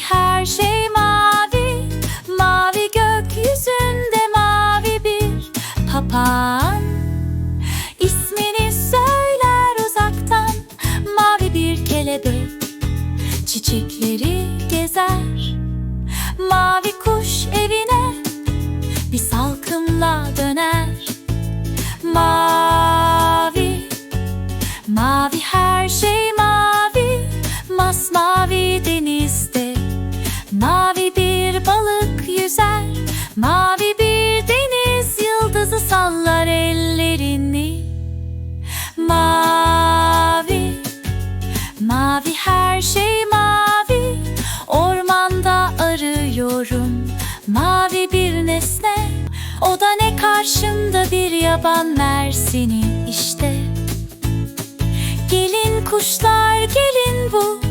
her şey mavi. Mavi gökyüzünde mavi bir papağan. İsmini söyler uzaktan. Mavi bir kelebek. Çiçekleri gezer yüzer Mavi bir deniz yıldızı sallar ellerini. Mavi Mavi her şey mavi. Ormanda arıyorum Mavi bir nesne. O da ne karşımda bir yaban mersini işte. Gelin kuşlar gelin bu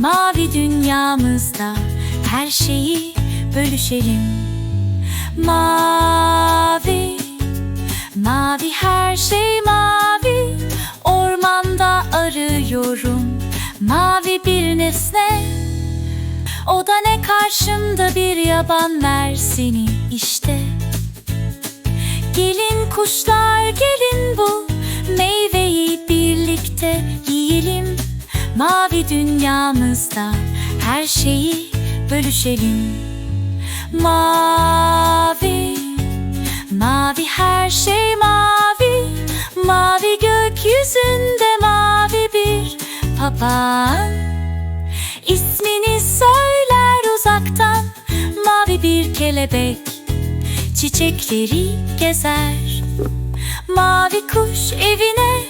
Mavi dünyamızda her şeyi bölüşelim. Mavi Mavi her şey mavi. Ormanda arıyorum Mavi bir nesne. O da ne karşımda bir yaban mersini işte. Gelin kuşlar gelin bu dünyamızda her şeyi bölüşelim. Mavi Mavi her şey mavi. Mavi gökyüzünde mavi bir papağan. İsmini söyler uzaktan Mavi bir kelebek. Çiçekleri gezer. Mavi kuş evine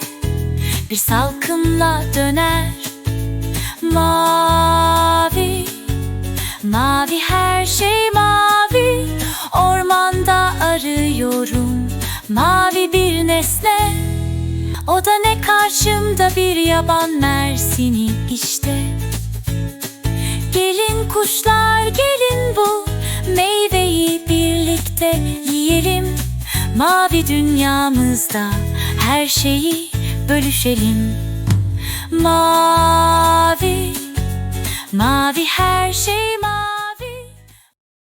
Bir salkımla döner O da ne karşımda bir yaban mersini işte. Gelin kuşlar gelin bu Meyveyi birlikte yiyelim. Mavi dünyamızda her şeyi bölüşelim. Mavi Mavi her şey